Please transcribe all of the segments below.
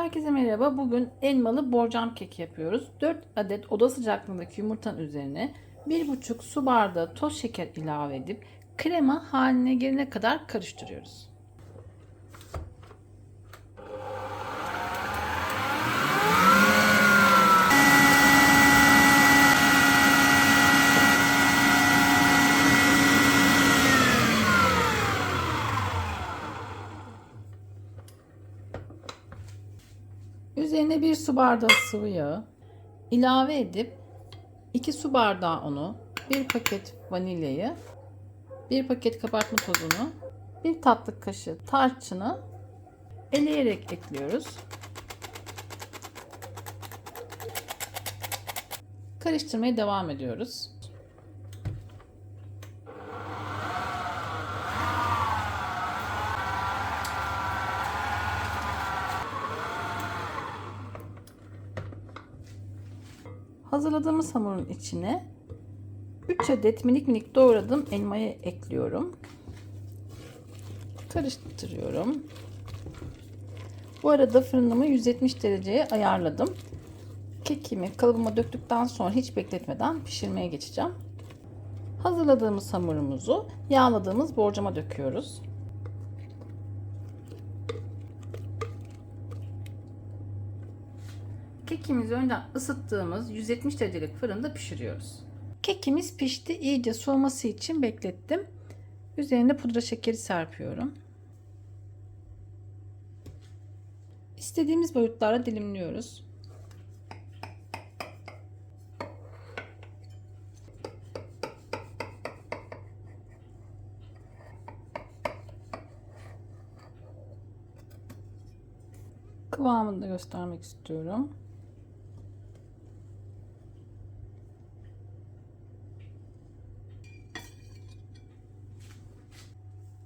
Herkese merhaba. Bugün elmalı borcam keki yapıyoruz. 4 adet oda sıcaklığındaki yumurtanın üzerine 1,5 su bardağı toz şeker ilave edip krema haline gelene kadar karıştırıyoruz. Üzerine 1 su bardağı sıvı yağ ilave edip 2 su bardağı unu, 1 paket vanilyayı, 1 paket kabartma tozunu, 1 tatlı kaşığı tarçını eleyerek ekliyoruz. Karıştırmaya devam ediyoruz. Hazırladığımız hamurun içine 3 adet minik minik doğradığım elmayı ekliyorum. Karıştırıyorum. Bu arada fırınımı 170 dereceye ayarladım. Kekimi kalıbıma döktükten sonra hiç bekletmeden pişirmeye geçeceğim. Hazırladığımız hamurumuzu yağladığımız borcama döküyoruz. Kekimizi önden ısıttığımız 170 derecelik fırında pişiriyoruz. Kekimiz pişti. İyice soğuması için beklettim. Üzerine pudra şekeri serpiyorum. İstediğimiz boyutlarda dilimliyoruz. Kıvamını da göstermek istiyorum.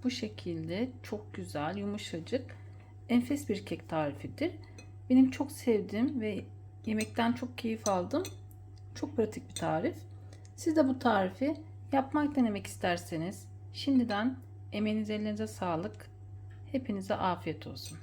Bu şekilde çok güzel, yumuşacık, enfes bir kek tarifidir. Benim çok sevdiğim ve yemekten çok keyif aldım. Çok pratik bir tarif. Siz de bu tarifi yapmak denemek isterseniz şimdiden emeğiniz ellerinize sağlık. Hepinize afiyet olsun.